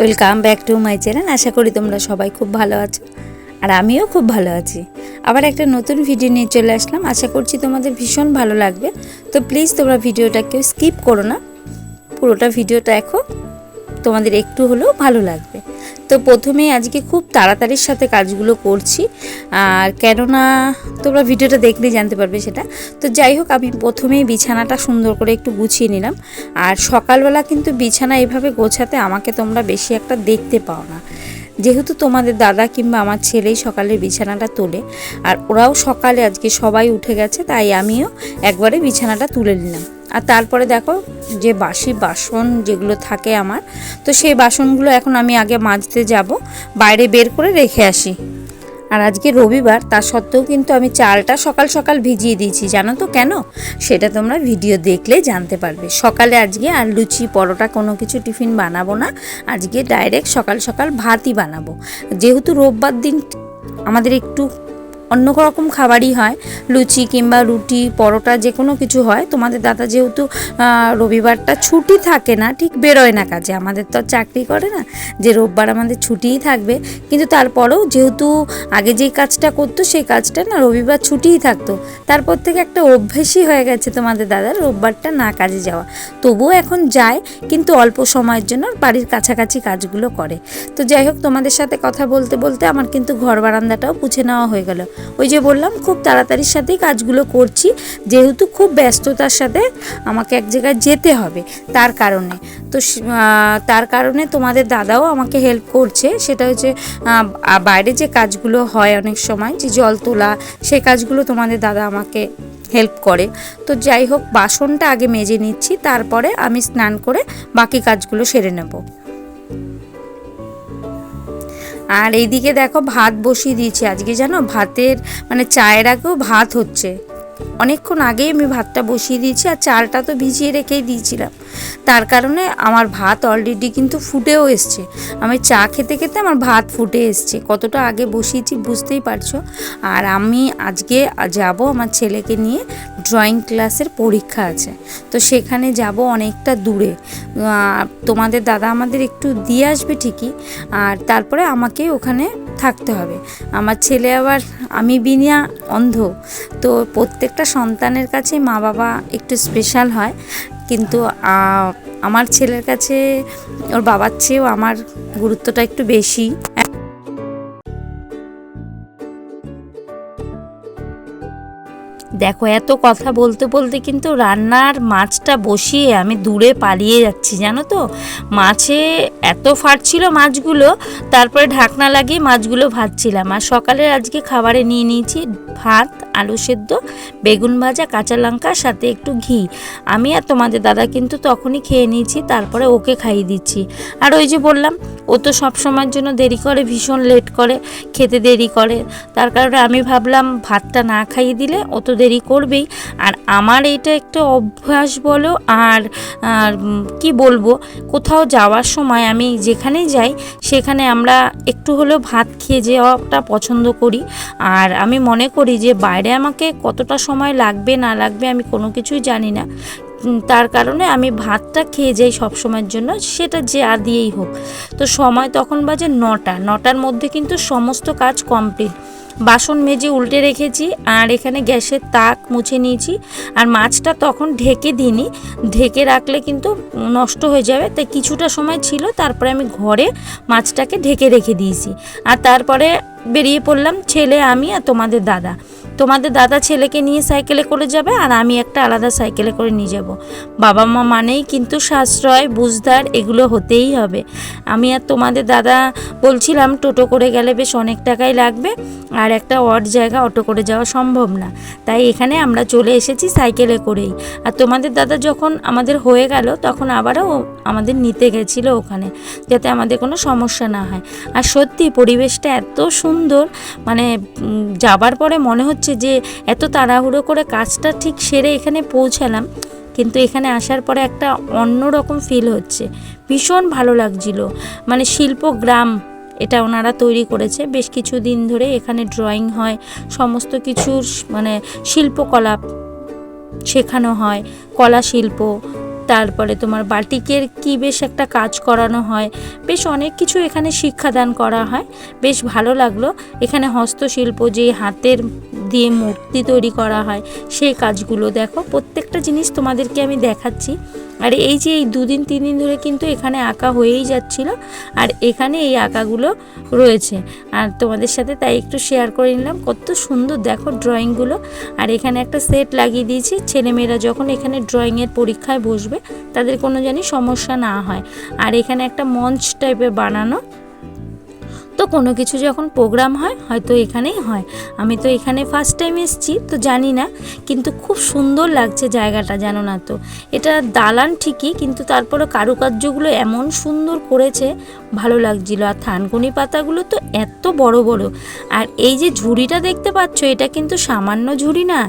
Welcome back to my channel আশা করি তোমরা সবাই খুব ভালো আছো। আর আমিও খুব ভালো আছি। আবার একটা নতুন ভিডিও নিয়ে চলে আসলাম। আশা করছি তোমাদের ভীষণ ভালো লাগবে। তো প্লিজ তোমরা ভিডিওটা কেউ স্কিপ করো না। পুরোটা ভিডিওটা এখন তোমাদের একটু হলেও ভালো লাগবে। তো প্রথমে আজকে খুব তাড়াতাড়ির সাথে কাজগুলো করছি। আর কেননা তোমরা ভিডিওটা দেখলেই জানতে পারবে সেটা। তো যাই হোক, আমি প্রথমেই বিছানাটা সুন্দর করে একটু গুছিয়ে নিলাম। আর সকালবেলা কিন্তু বিছানা এভাবে গোছাতে আমাকে তোমরা বেশি একটা দেখতে পাও না। যেহেতু তোমাদের দাদা কিংবা আমার ছেলেই সকালে বিছানাটা তোলে, আর ওরাও সকালে আজকে সবাই উঠে গেছে, তাই আমিও একবারে বিছানাটা তুলে নিলাম। আর তারপরে দেখো যে বাসি বাসন যেগুলো থাকে আমার, তো সেই বাসনগুলো এখন আমি আগে মাজতে যাব, বাইরে বের করে রেখে আসি। আর আজকে রবিবার, তা সত্ত্বেও কিন্তু আমি চালটা সকাল সকাল ভিজিয়ে দিয়েছি, জানো তো কেন? সেটা তোমরা ভিডিও দেখলে জানতে পারবে। সকালে আজকে আর লুচি, পরোটা কোনো কিছু টিফিন বানাবো না, আজকে ডাইরেক্ট সকাল সকাল ভাতই বানাবো। যেহেতু রোববার দিন আমাদের একটু অন্য রকম খাবারই হয়। লুচি কিংবা রুটি, পরোটা যে কোনো কিছু হয়। তোমাদের দাদা যেহেতু রবিবারটা ছুটি থাকে না, ঠিক বেরোয় না কাজে। আমাদের তো চাকরি করে না, যে রোববার আমাদের ছুটিই থাকবে। কিন্তু তারপরেও যেহেতু আগে যেই কাজটা করতো, সেই কাজটা না রবিবার ছুটিই থাকতো। তারপর থেকে একটা অভ্যেসই হয়ে গেছে তোমাদের দাদার রোববারটা না কাজে যাওয়া। তবুও এখন যায়, কিন্তু অল্প সময়ের জন্য বাড়ির কাছাকাছি কাজগুলো করে। তো যাই হোক, তোমাদের সাথে কথা বলতে বলতে আমার কিন্তু ঘর বারান্দাটাও পুছে নেওয়া হয়ে গেল। ওই যে বললাম, খুব তাড়াতাড়ির সাথেই কাজগুলো করছি, যেহেতু খুব ব্যস্ততার সাথে আমাকে এক জায়গায় যেতে হবে, তার কারণে। তো তার কারণে তোমাদের দাদাও আমাকে হেল্প করছে, সেটা হচ্ছে বাইরে যে কাজগুলো হয় অনেক সময়, যে জল তোলা সেই কাজগুলো তোমাদের দাদা আমাকে হেল্প করে। তো যাই হোক, বাসনটা আগে মেজে নিচ্ছি, তারপরে আমি স্নান করে বাকি কাজগুলো সেরে নেব। আর এইদিকে দেখো ভাত বসিয়ে দিয়েছি আজকে জানো? ভাতের মানে চায়ের আগেও ভাত হচ্ছে। অনেকক্ষণ আগেই আমি ভাতটা বসিয়ে দিয়েছি আর চালটা তো ভিজিয়ে রেখেই দিয়েছিলাম। তার কারণে আমার ভাত অলরেডি কিন্তু ফুটেও এসছে। আমি চা খেতে খেতে আমার ভাত ফুটে এসছে। কতটা আগে বসিয়েছি বুঝতেই পারছ? আর আমি আজকে যাব আমার ছেলেকে নিয়ে ড্রয়িং ক্লাসের পরীক্ষা আছে। তো সেখানে যাব অনেকটা দূরে। তোমাদের দাদা আমাদের একটু দিয়ে আসবে ঠিকই, আর তারপরে আমাকে ওখানে থাকতে হবে। আমার ছেলে আবার, আমি বিনিয়া, অন্ধ। তো প্রত্যেকটা সন্তানের কাছে মা বাবা একটু স্পেশাল হয়। কিন্তু আমার ছেলের কাছে, ওর বাবার চেয়েও আমার গুরুত্বটা একটু বেশি। দেখো, এত কথা বলতে বলতে কিন্তু রান্নার মাছটা বসিয়ে আমি দূরে পালিয়ে যাচ্ছি, জানো তো? মাছে এত ফাটছিল মাছগুলো, তারপরে ঢাকনা লাগিয়ে মাছগুলো ভাজছিলাম। আর সকালে আজকে খাবারে নিয়ে নিয়েছি ভাত, আলু সেদ্ধ, বেগুন ভাজা, কাঁচা লঙ্কা, সাথে একটু ঘি। আমি আর তোমাদের দাদা কিন্তু তখনই খেয়ে নিয়েছি, তারপরে ওকে খাইয়ে দিচ্ছি। আর ওই যে বললাম ও তো সব সময়ের জন্য দেরি করে, ভীষণ লেট করে, খেতে দেরি করে। তার কারণে আমি ভাবলাম ভাতটা না খাইয়ে দিলে ও তো দেরি করবেই। আর আমার এটা একটা অভ্যাস বলো, আর আর কি বলব, কোথাও যাওয়ার সময় আমি যেখানেই যাই, সেখানে আমরা একটু হলেও ভাত খেয়ে যাওয়াটা পছন্দ করি। আর আমি মনে করি যে বাইরে আমাকে কতটা সময় লাগবে না লাগবে আমি কোনো কিছুই জানি না। তার কারণে আমি ভাতটা খেয়ে যাই সব সময়ের জন্য, সেটা যে আর দিয়েই হোক। তো সময় তখন বাজে নটা। নটার মধ্যে কিন্তু সমস্ত কাজ কমপ্লিট বাসন মেজে উল্টে রেখেছি, আর এখানে গ্যাসের তাক মুছে নিয়েছি, আর মাছটা তখন ঢেকে দিইনি। ঢেকে রাখলে কিন্তু নষ্ট হয়ে যাবে, তাই কিছুটা সময় ছিল, তারপরে আমি ঘরে মাছটাকে ঢেকে রেখে দিয়েছি। আর তারপরে বেরিয়ে পড়লাম ছেলে, আমি আর তোমাদের দাদা। তোমাদের দাদা ছেলেকে নিয়ে সাইকেলে করে যাবে আর আমি একটা আলাদা সাইকেলে করে নিয়ে যাব। বাবা মা মানেই কিন্তু সাশ্রয়, বুঝদার, এগুলো হতেই হবে। আমি আর তোমাদের দাদা বলছিলাম টোটো করে গেলে বেশ অনেক টাকাই লাগবে আর একটা অড জায়গা অটো করে যাওয়া সম্ভব না। তাই এখানে আমরা চলে এসেছি সাইকেলে করেই। আর তোমাদের দাদা যখন আমাদের হয়ে গেল তখন আবারও আমাদের নিতে গেছিল ওখানে, যাতে আমাদের কোনো সমস্যা না হয়। আর সত্যি পরিবেশটা এত সুন্দর মানে যাবার পরে মনে হচ্ছে যে এত তাড়াহুড়ো করে কাজটা ঠিক সেরে এখানে পৌঁছালাম। কিন্তু এখানে আসার পরে একটা অন্যরকম ফিল হচ্ছে। ভীষণ ভালো লাগছিল। মানে শিল্প গ্রাম এটা ওনারা তৈরি করেছে। বেশ কিছু দিন ধরে এখানে ড্রয়িং হয়। সমস্ত কিছুর মানে শিল্পকলা শেখানো হয়। কলা শিল্প, তারপরে তোমার বাটিকের কি বেশ একটা কাজ করানো হয়। বেশ অনেক কিছু এখানে শিক্ষাদান করা হয়। বেশ ভালো লাগল। এখানে হস্তশিল্প যে হাতের দিয়ে মূর্তি তৈরি করা হয়, সেই কাজগুলো। দেখো, প্রত্যেকটা জিনিস তোমাদেরকে আমি দেখাচ্ছি। আর এই যে এই দুদিন তিন দিন ধরে কিন্তু এখানে আঁকা হয়েই যাচ্ছিল। আর এখানে এই আঁকাগুলো রয়েছে। আর তোমাদের সাথে তাই একটু শেয়ার করে নিলাম। কত সুন্দর, দেখো ড্রয়িংগুলো আর এখানে একটা সেট লাগিয়ে দিয়েছি। ছেলেমেয়েরা যখন এখানে ড্রয়িংয়ের পরীক্ষায় বসবে, তাদের কোনো জানি সমস্যা না হয়। আর এখানে একটা মঞ্চ টাইপের বানানো তো কোনো কিছু যখন প্রোগ্রাম হয়, হয়তো এখানেই হয়। আমি তো এখানে ফার্স্ট টাইম এসেছি, তো জানি না, কিন্তু খুব সুন্দর লাগছে জায়গাটা, জানো না তো। এটা দালান ঠিকই, কিন্তু তারপরে কারুকার্যগুলো এমন সুন্দর করেছে, ভালো লাগছিল। আর থানকুনি পাতাগুলো তো এত বড় বড়। আর এই যে ঝুড়িটা দেখতে পাচ্ছ, এটা কিন্তু সামান্য ঝুড়ি না,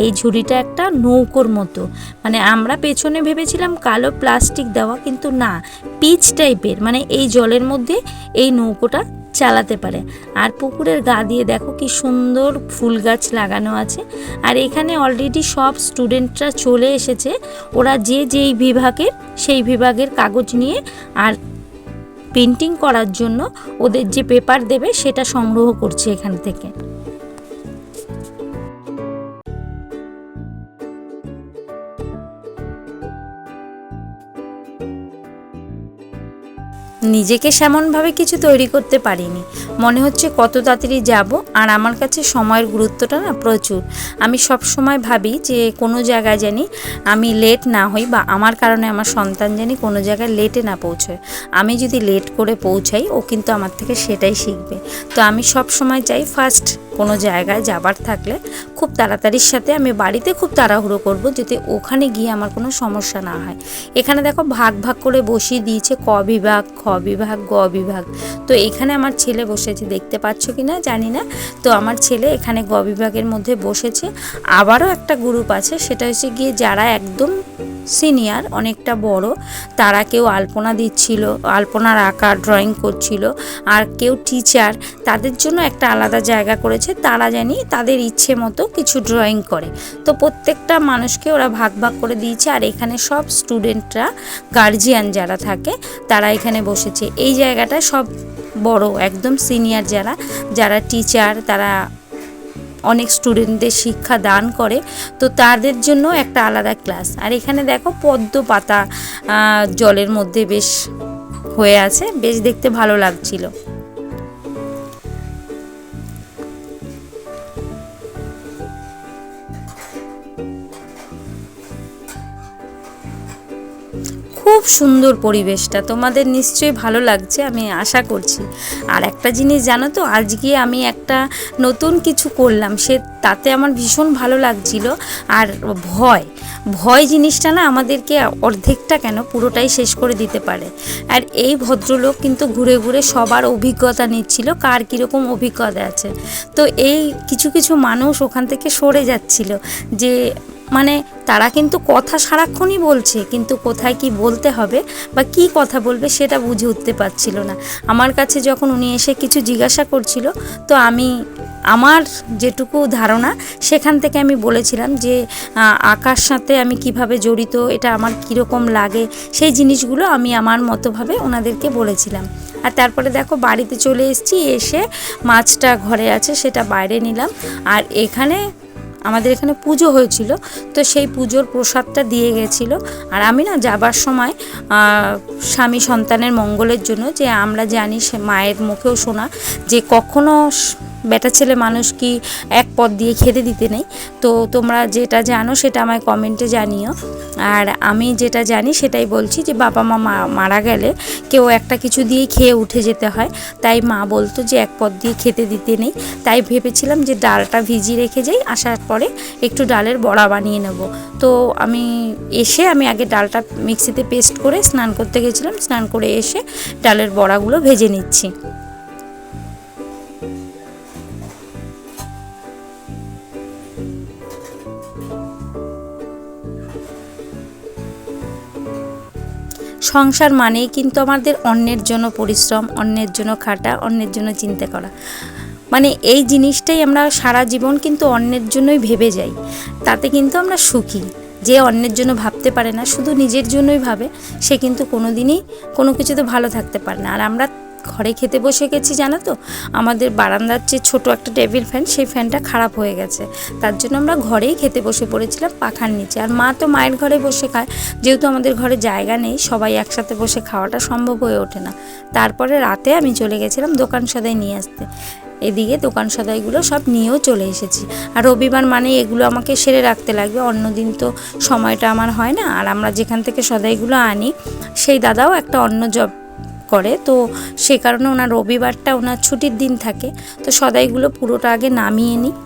এই ঝুড়িটা একটা নৌকোর মতো। মানে আমরা পেছনে ভেবেছিলাম কালো প্লাস্টিক দেওয়া, কিন্তু না, পিচ টাইপের মানে এই জলের মধ্যে এই নৌকোটা চালাতে পারে। আর পুকুরের গা দিয়ে দেখো কি সুন্দর ফুল গাছ লাগানো আছে। আর এখানে অলরেডি সব স্টুডেন্টরা চলে এসেছে। ওরা যে যেই বিভাগের সেই বিভাগের কাগজ নিয়ে আর পেন্টিং করার জন্য ওদের যে পেপার দেবে সেটা সংগ্রহ করছে এখান থেকে। নিজেকে সেমনভাবে কিছু তৈরি করতে পারিনি। মনে হচ্ছে কত তাড়াতাড়ি যাব, আর আমার কাছে সময়ের গুরুত্বটা না প্রচুর। আমি সব সময় ভাবি যে কোনো জায়গায় জানি আমি লেট না হই বা আমার কারণে আমার সন্তান জানি কোনো জায়গায় লেটে না পৌঁছয়। আমি যদি লেট করে পৌঁছাই, ও কিন্তু আমার থেকে সেটাই শিখবে। তো আমি সব সময় চাই ফার্স্ট কোনো জায়গায় যাবার থাকলে খুব তাড়াতাড়ির সাথে আমি বাড়িতে খুব তাড়াহুড়ো করব যাতে ওখানে গিয়ে আমার কোনো সমস্যা না হয়। এখানে দেখো ভাগ ভাগ করে বসিয়ে দিয়েছে ক বিভাগ, খ বিভাগ, গ বিভাগ। তো এখানে আমার ছেলে বসেছে, দেখতে পাচ্ছ কি না জানি না। তো আমার ছেলে এখানে গ বিভাগের মধ্যে বসেছে। আবারও একটা গ্রুপ আছে, সেটা হচ্ছে গিয়ে যারা একদম সিনিয়র, অনেকটা বড়। তারা কেউ আলপনা দিচ্ছিল, আলপনার আঁকা ড্রয়িং করছিল। আর কেউ টিচার তাদের জন্য একটা আলাদা জায়গা করেছে। তারা জানি তাদের ইচ্ছে মতো কিছু ড্রয়িং করে। তো প্রত্যেকটা মানুষকে ওরা ভাগ ভাগ করে দিয়েছে। আর এখানে সব স্টুডেন্টরা গার্জিয়ান যারা থাকে, তারা এখানে বসেছে। এই জায়গাটা সব বড়, একদম সিনিয়র যারা যারা টিচার তারা অনেক স্টুডেন্টদের শিক্ষা দান করে। তো তাদের জন্য একটা আলাদা ক্লাস আর এখানে দেখো পদ্ম পাতা জলের মধ্যে বেশ হয়ে আছে, বেশ দেখতে ভালো লাগছিল। খুব সুন্দর পরিবেশটা। তোমাদের নিশ্চয়ই ভালো লাগছে, আমি আশা করছি। আর একটা জিনিস জানো তো, আজকে আমি একটা নতুন কিছু করলাম, সে তাতে আমার ভীষণ ভালো লাগছিল। আর ভয় ভয় জিনিসটা না আমাদেরকে অর্ধেকটা কেন পুরোটাই শেষ করে দিতে পারে। আর এই ভদ্রলোক কিন্তু ঘুরে ঘুরে সবার অভিজ্ঞতা নিচ্ছিল, কার কীরকম অভিজ্ঞতা আছে। তো এই কিছু কিছু মানুষ ওখান থেকে সরে যাচ্ছিল যে মানে তারা কিন্তু কথা সারাক্ষণই বলছে, কিন্তু কোথায় কি বলতে হবে বা কি কথা বলবে সেটা বুঝে উঠতে পারছিল না। আমার কাছে যখন উনি এসে কিছু জিজ্ঞাসা করছিল, তো আমি, আমার যেটুকু ধারণা, সেখান থেকে আমি বলেছিলাম যে আঁকার সাথে আমি কীভাবে জড়িত, এটা আমার কীরকম লাগে, সেই জিনিসগুলো আমি আমার মতোভাবে ওনাদেরকে বলেছিলাম। আর তারপরে দেখো, বাড়িতে চলে এসেছি, এসে মাছটা ঘরে আছে, সেটা বাইরে নিলাম। আর এখানে আমাদের এখানে পুজো হয়েছিল, তো সেই পুজোর প্রসাদটা দিয়ে গেছিল। আর আমি না যাবার সময় স্বামী সন্তানের মঙ্গলের জন্য যে আমরা জানি সে মায়ের মুখেও শোনা যে কখনো বেটা ছেলে মানুষ কি এক পদ দিয়ে খেতে দিতে নেই? তো তোমরা যেটা জানো সেটা আমায় কমেন্টে জানিও। আর আমি যেটা জানি সেটাই বলছি যে বাবা মা, মারা গেলে কেউ একটা কিছু দিয়ে খেয়ে উঠে যেতে হয়। তাই মা বলতো যে এক পদ দিয়ে খেতে দিতে নেই। তাই ভেবেছিলাম যে ডালটা ভিজিয়ে রেখে যাই, আসার পরে একটু ডালের বড়া বানিয়ে নেব। তো আমি এসে আমি আগে ডালটা মিক্সিতে পেস্ট করে স্নান করতে গেছিলাম। স্নান করে এসে ডালের বড়াগুলো ভেজে নিচ্ছি। সংসার মানেই কিন্তু আমাদের অন্যের জন্য পরিশ্রম, অন্যের জন্য খাটা, অন্যের জন্য চিন্তা করা। মানে এই জিনিসটাই আমরা সারা জীবন কিন্তু অন্যের জন্যই ভেবে যাই। তাতে কিন্তু আমরা সুখী। যে অন্যের জন্য ভাবতে পারে না, শুধু নিজের জন্যই ভাবে, সে কিন্তু কোনো দিনই কোনো কিছুতে ভালো থাকতে পারে না। আর আমরা ঘরে খেতে বসে গেছি, জানো তো? আমাদের বারান্দার যে ছোট একটা টেবিল ফ্যান, সেই ফ্যানটা খারাপ হয়ে গেছে। তার জন্য আমরা ঘরেই খেতে বসে পড়েছিলাম পাখার নিচে। আর মা তো মায়ের ঘরে বসে খায়। যেহেতু আমাদের ঘরে জায়গা নেই, সবাই একসাথে বসে খাওয়াটা সম্ভব হয়ে ওঠে না। তারপরে রাতে আমি চলে গেছিলাম দোকান সদাই নিয়ে আসতে। এদিকে দোকান সদাইগুলো সব নিয়েও চলে এসেছি। আর রবিবার মানে এগুলো আমাকে সেরে রাখতে লাগবে। অন্যদিন তো সময়টা আমার হয় না। আর আমরা যেখান থেকে সদাইগুলো আনি, সেই দাদাও একটা অন্য জব করে, তো সে কারণে ওনার রবিবারটা ওনার ছুটির দিন থাকে। তো সদাইগুলো পুরোটা আগে নামিয়ে নিই।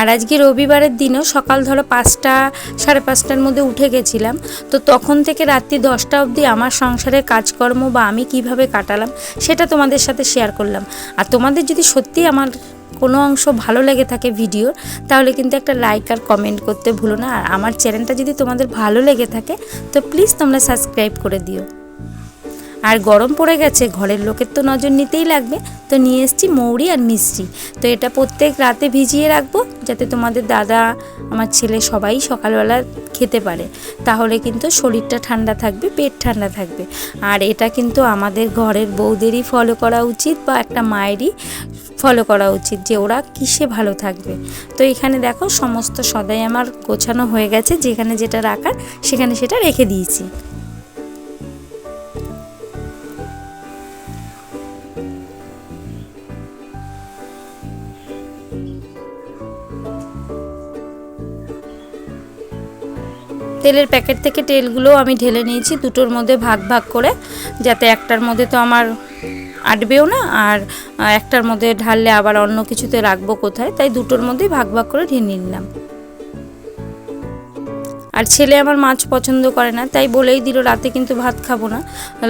আর আজকে রবিবারের দিনও সকাল ধরো পাঁচটা, সাড়ে পাঁচটার মধ্যে উঠে গেছিলাম। তো তখন থেকে রাত্রি দশটা অবধি আমার সংসারের কাজকর্ম বা আমি কীভাবে কাটালাম, সেটা তোমাদের সাথে শেয়ার করলাম। আর তোমাদের যদি সত্যি আমার কোনো অংশ ভালো লেগে থাকে ভিডিওর, তাহলে কিন্তু একটা লাইক আর কমেন্ট করতে ভুলো না। আর আমার চ্যানেলটা যদি তোমাদের ভালো লেগে থাকে, তো প্লিজ তোমরা সাবস্ক্রাইব করে দিও। আর গরম পড়ে গেছে, ঘরের লোকের তো নজর নিতেই লাগবে। তো নিয়ে এসেছি মৌরি আর মিষ্টি। তো এটা প্রত্যেক রাতে ভিজিয়ে রাখব, যাতে তোমাদের দাদা, আমার ছেলে সবাই সকালবেলা খেতে পারে। তাহলে কিন্তু শরীরটা ঠান্ডা থাকবে, পেট ঠান্ডা থাকবে। আর এটা কিন্তু আমাদের ঘরের বউদেরই ফলো করা উচিত বা একটা মায়েরই ফলো করা উচিত যে ওরা কিসে ভালো থাকবে। তো এখানে দেখো, সমস্ত সদাই আমার গোছানো হয়ে গেছে, যেখানে যেটা রাখার সেখানে সেটা রেখে দিয়েছি। তেলের প্যাকেট থেকে তেলগুলো আমি ঢেলে নিয়েছি, দুটোর মধ্যে ভাগ ভাগ করে, যাতে একটার মধ্যে তো আমার আটবেও না, আর একটার মধ্যে ঢাললে আবার অন্য কিছুতে রাখব কোথায়, তাই দুটোর মধ্যেই ভাগ ভাগ করে ঢেলে নিলাম। আর ছেলে আমার মাছ পছন্দ করে না, তাই বলেই দিল, রাতে কিন্তু ভাত খাব না,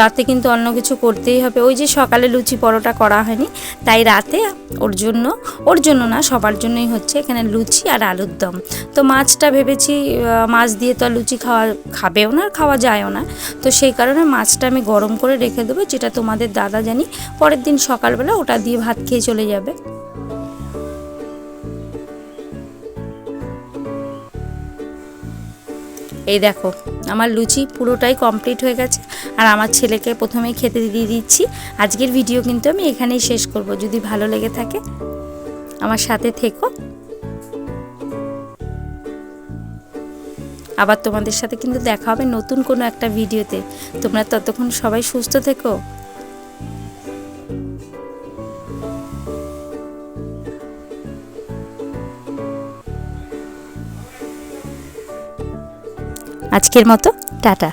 রাতে কিন্তু অন্য কিছু করতেই হবে। ওই যে সকালে লুচি পরোটা করা হয়নি, তাই রাতে ওর জন্য ওর জন্য না, সবার জন্যই হচ্ছে এখানে লুচি আর আলুর দম। তো মাছটা ভেবেছি মাছ দিয়ে তো আর লুচি খাওয়া, খাবেও না, আর খাওয়া যায়ও না। তো সেই কারণে মাছটা আমি গরম করে রেখে দেবো, যেটা তোমাদের দাদা জানি পরের দিন সকালবেলা ওটা দিয়ে ভাত খেয়ে চলে যাবে। এই দেখো, আমার লুচি পুরোটাই কমপ্লিট হয়ে গেছে। আর আমার ছেলেকে প্রথমেই খেতে দিয়ে দিচ্ছি। আজকের ভিডিও কিন্তু আমি এখানেই শেষ করব। যদি ভালো লেগে থাকে, আমার সাথে থেকো। আবার তোমাদের সাথে কিন্তু দেখা হবে নতুন কোনো একটা ভিডিওতে তোমরা ততক্ষণ সবাই সুস্থ থেকো। আজকের মতো টাটা।